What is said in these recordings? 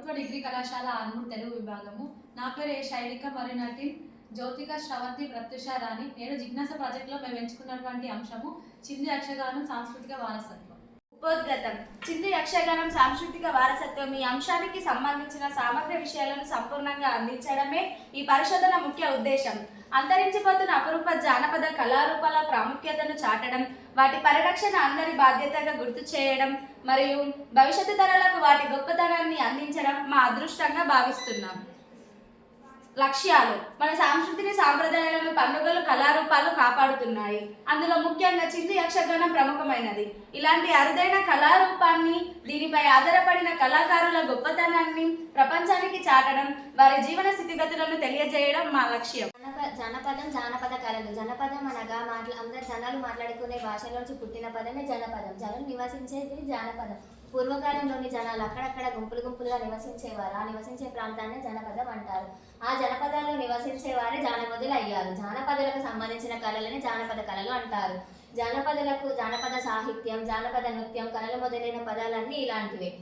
ప్రభుత్వ డిగ్రీ కళాశాల ఆర్మూర్ తెలుగు విభాగము. నా పేరు ఏ శైలిక మరియు నటి జ్యోతిక శ్రవంతి ప్రత్యుష రాణి. నేను జిజ్ఞాస ప్రాజెక్టులో మేము ఎంచుకున్నటువంటి అంశము చింది యక్షగానం సాంస్కృతిక వారసత్వం. ఉపోద్గతం చిందు యక్షగానం సాంస్కృతిక వారసత్వం ఈ అంశానికి సంబంధించిన సమగ్ర విషయాలను సంపూర్ణంగా అందించడమే ఈ పరిశోధన ముఖ్య ఉద్దేశం. అంతరించిపోతున్న అపరూప జానపద కళారూపాల ప్రాముఖ్యతను చాటడం వాటి పరిరక్షణ అందరి బాధ్యతగా గుర్తు చేయడం మరియు భవిష్యత్తు తరాలకు వాటి గొప్పతనాన్ని అందించడం మా అదృష్టంగా భావిస్తున్నాం. లక్ష్యాలు. మన సాంస్కృతిక సాంప్రదాయాలను పండుగలు కళారూపాలు కాపాడుతున్నాయి. అందులో ముఖ్యంగా చిందు యక్షగానం ప్రముఖమైనది. ఇలాంటి అరుదైన కళారూపాన్ని దీనిపై ఆధారపడిన కళాకారుల గొప్పతనాన్ని ప్రపంచానికి చాటడం వారి జీవన స్థితిగతులను తెలియజేయడం మా లక్ష్యం. జనప జనపదం జానపద కళలు. జనపదం అనగా మాట్లా అందరు జనాలు మాట్లాడుకునే భాషలోంచి పుట్టిన పదమే జనపదం. జనం నివసించేది జానపదం. పూర్వకాలంలోని జనాలు అక్కడక్కడ గుంపులు గుంపులుగా నివసించేవారు. ఆ నివసించే ప్రాంతాన్ని జనపదం అంటారు. ఆ జనపదాల్లో నివసించేవారే జానపదులు అయ్యారు. జానపదులకు సంబంధించిన కళలని జానపద కళలు అంటారు. జానపదులకు జానపద సాహిత్యం జానపద నృత్యం కళలు మొదలైన పదాలన్నీ ఇలాంటివే.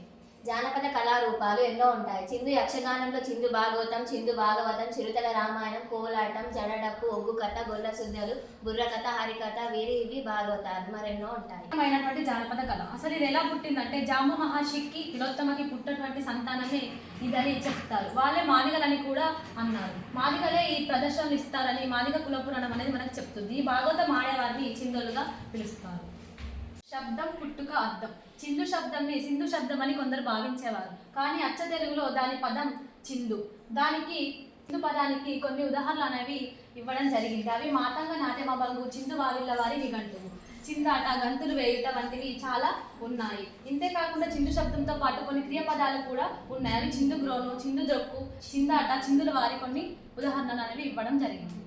జానపద కళారూపాలు ఎన్నో ఉంటాయి. చిందు యక్షగానంలో చిందు భాగవతం చిందు భాగవతం చిరుతల రామాయణం కోలాటం జడడప్పు ఒగ్గు కథ గొల్ల సుద్దలు బుర్రకథ హరికథ వీరి ఇవి భాగవతాలు మరెన్నో ఉంటాయి. అయినటువంటి జానపద కళ. అసలు ఇది ఎలా పుట్టిందంటే జాంబు మహర్షికి తిలోత్తమకి పుట్టినటువంటి సంతానమే ఇదని చెప్తారు. వాళ్ళే మాదిగలని కూడా అన్నారు. మాదిగలే ఈ ప్రదర్శనలు ఇస్తారని మాదిగ కులపురాణం అనేది మనకు చెప్తుంది. ఈ భాగవతం ఆడేవారిని చిందులుగా పిలుస్తారు. శబ్దం పుట్టుక అర్థం. చిందు శబ్దంని సింధు శబ్దం అని కొందరు భావించేవారు. కానీ అచ్చ తెలుగులో దాని పదం చిందు. దానికి చిందు పదానికి కొన్ని ఉదాహరణలు అనేవి ఇవ్వడం జరిగింది. అవి మాతంగ నాట్యమబంగు చిందు వావిళ్ళ వారి నిఘంటువు చిందాట గంతులు వేయుట వంటివి చాలా ఉన్నాయి. ఇంతే కాకుండా చిందు శబ్దంతో పాటు కొన్ని క్రియపదాలు కూడా ఉన్నాయి. అవి చిందు గ్రోను చిందు దొక్కు చిందాట చిందుల వారి కొన్ని ఉదాహరణలు అనేవి ఇవ్వడం జరిగింది.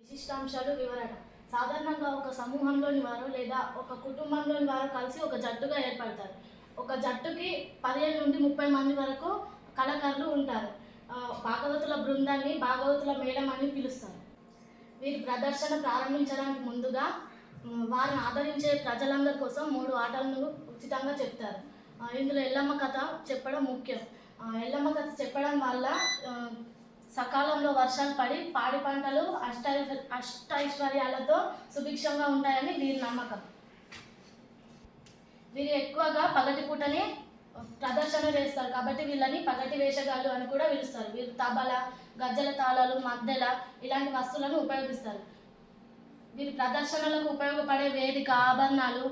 విశిష్టాంశాలు వివరణ. సాధారణంగా ఒక సమూహంలోని వారు లేదా ఒక కుటుంబంలోని వారు కలిసి ఒక జట్టుగా ఏర్పడతారు. ఒక జట్టుకి పదిహేను నుండి ముప్పై మంది వరకు కళాకారులు ఉంటారు. భాగవతుల బృందాన్ని భాగవతుల మేళం అని పిలుస్తారు. వీరి ప్రదర్శన ప్రారంభించడానికి ముందుగా వారిని ఆదరించే ప్రజలందరి కోసం మూడు ఆటలను ఉచితంగా చెప్తారు. ఇందులో ఎల్లమ్మ కథ చెప్పడం ముఖ్యం. ఎల్లమ్మ కథ చెప్పడం వల్ల సకాలంలో వర్షాలు పడి పాడి పంటలు అష్ట అష్టైశ్వర్యాలతో సుభిక్షంగా ఉంటాయని వీరి నమ్మకం. వీరు ఎక్కువగా పగటి పూటనే ప్రదర్శన చేస్తారు కాబట్టి వీళ్ళని పగటి వేషగాలు అని కూడా పిలుస్తారు. వీరు తబల గజ్జల తాళాలు మద్దెల ఇలాంటి వస్తువులను ఉపయోగిస్తారు. వీరి ప్రదర్శనలకు ఉపయోగపడే వేదిక ఆభరణాలు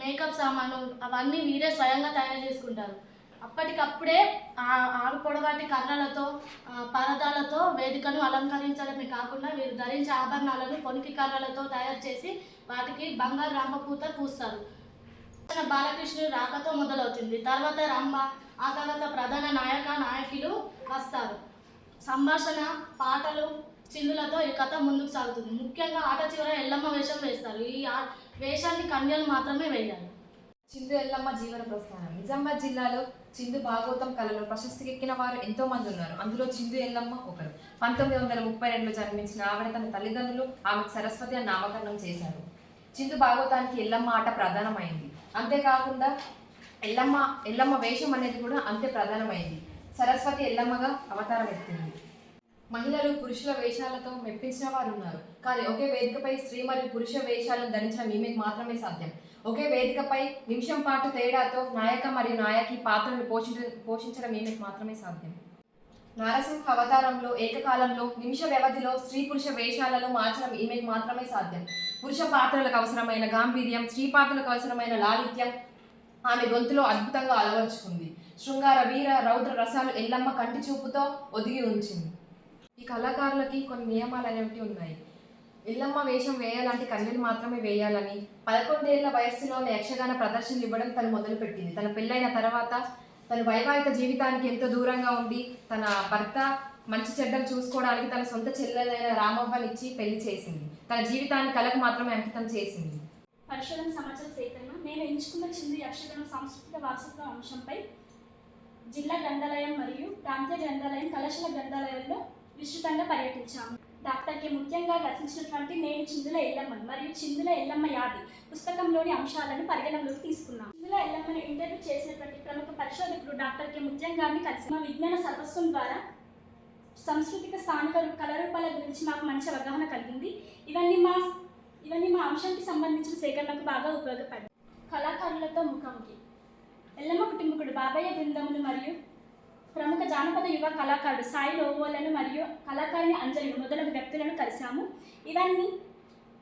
మేకప్ సామాను అవన్నీ వీరే స్వయంగా తయారు చేసుకుంటారు. అప్పటికప్పుడే ఆరు పొడవాటి కర్రలతో పరదాలతో వేదికను అలంకరించడమే కాకుండా వీరు ధరించే ఆభరణాలను పొనికి కర్రలతో తయారు చేసి వాటికి బంగారు రామపూత పూస్తారు. బాలకృష్ణుడు రాకతో మొదలవుతుంది. తర్వాత రంభ ఆ తర్వాత ప్రధాన నాయక నాయకులు వస్తారు. సంభాషణ పాటలు చిందులతో ఈ కథ ముందుకు సాగుతుంది. ముఖ్యంగా ఆట చివర ఎల్లమ్మ వేషం వేస్తారు. ఈ ఆ- వేషాన్ని కన్యలు మాత్రమే వేయాలి. చిందు ఎల్లమ్మ జీవన ప్రస్థానం. నిజామాబాద్ జిల్లాలో చిందు భాగవతం కళలో ప్రశస్తికెక్కిన వారు ఎంతో మంది ఉన్నారు అందులో చిందు ఎల్లమ్మ ఒకరు. పంతొమ్మిది వందల ముప్పై రెండులో జన్మించిన ఆవిడ తన తల్లిదండ్రులు ఆమెకు సరస్వతి అని నామకరణం చేశారు. చిందు భాగవతానికి ఎల్లమ్మ ఆట ప్రధానమైంది. అంతేకాకుండా ఎల్లమ్మ ఎల్లమ్మ వేషం అనేది కూడా అంతే ప్రధానమైంది. సరస్వతి ఎల్లమ్మగా అవతారం ఎత్తింది. మహిళలు పురుషుల వేషాలతో మెప్పించిన వారు ఉన్నారు కానీ ఒకే వేదికపై స్త్రీ మరియు పురుష వేషాలను ధరించడం ఈమెకు మాత్రమే సాధ్యం. ఒకే వేదికపై నిమిషం పాటు తేడాతో నాయక మరియు నాయకి పాత్రను పోషించ పోషించడం ఈమెకు మాత్రమే సాధ్యం. నారసింహ అవతారంలో ఏకకాలంలో నిమిష వ్యవధిలో స్త్రీ పురుష వేషాలను మార్చడం ఈమెకు మాత్రమే సాధ్యం. పురుష పాత్రలకు అవసరమైన గాంభీర్యం స్త్రీ పాత్రలకు అవసరమైన లాలిత్యం ఆమె గొంతులో అద్భుతంగా అలవరుచుకుంది. శృంగార వీర రౌద్ర రసాలు ఎల్లమ్మ కంటి చూపుతో ఒదిగి ఉంచింది. ఈ కళాకారులకి కొన్ని నియమాలు అనేవి ఉన్నాయి. ఎల్లమ్మ వేషం వేయాలంటే కన్యలు మాత్రమే వేయాలని పదకొండేళ్ళ వయస్సులోనే యక్షగాన ప్రదర్శనలు ఇవ్వడం తను మొదలుపెట్టింది. తన పెళ్ళైన తర్వాత తన వైవాహిక జీవితానికి ఎంతో దూరంగా ఉండి తన భర్త మంచి చెడ్డలు చూసుకోవడానికి తన సొంత చెల్లెలైన రామవ్వనిచ్చి పెళ్ళి చేసింది. తన జీవితాన్ని కళకు మాత్రమే అంకితం చేసింది. పరిశోధన సమాచార సేకరణ నేను ఎంచుకున్న చిందు యక్షగణం సాంస్కృతిక వారసత్వ అంశంపై జిల్లా గ్రంథాలయం మరియు ప్రాంతీయ గ్రంథాలయం కళాశాల గ్రంథాలయాల్లో విస్తృతంగా పర్యటించాము. డాక్టర్ ముఖ్యంగా రచించినటువంటి నేను చిందుల ఎల్లమ్మ మరియు చిందుల ఎల్లమ్మ యాది పుస్తకంలోని అంశాలను పరిగణనలోకి తీసుకున్నాం. చిందుల ఎల్లమ్మను ఇంటర్వ్యూ చేసినటువంటి ప్రముఖ పరిశోధకుడు డాక్టర్ కె. ముత్యం గారిని కలిసి మా విజ్ఞాన సర్వస్వం ద్వారా సాంస్కృతిక స్థానిక కళారూపాల గురించి మాకు మంచి అవగాహన కలిగింది. ఇవన్నీ మా ఇవన్నీ మా అంశానికి సంబంధించిన సేకరణకు బాగా ఉపయోగపడ్డాయి. కళాకారులతో ముఖాముఖి. ఎల్లమ్మ కుటుంబకుడు బాబయ్య బృందములు మరియు ప్రముఖ జానపద యువ కళాకారుడు సాయి లోవోలను మరియు కళాకారిణి అంజలి మొదలగు వ్యక్తులను కలిశాము. ఇవన్నీ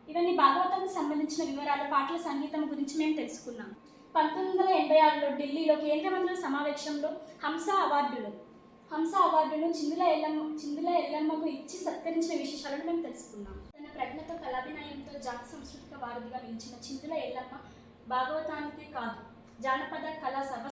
ఇవన్నీ భాగవతంకు సంబంధించిన వివరాలు పాటల సంగీతం గురించి మేము తెలుసుకున్నాం పంతొమ్మిది వందల ఎనభై ఆరులో ఢిల్లీలో కేంద్ర మంత్రుల సమావేశంలో హంస అవార్డులు హంస అవార్డును చిందుల ఎల్లమ్మ చిందుల ఎల్లమ్మకు ఇచ్చి సత్కరించిన విశేషాలను మేము తెలుసుకున్నాం తన ప్రజ్ఞతో కళాభినయంతో జాతి సాంస్కృతిక వారధిగా నిలిచిన చిందుల ఎల్లమ్మ భాగవతానికే కాదు జానపద కళా సర్వ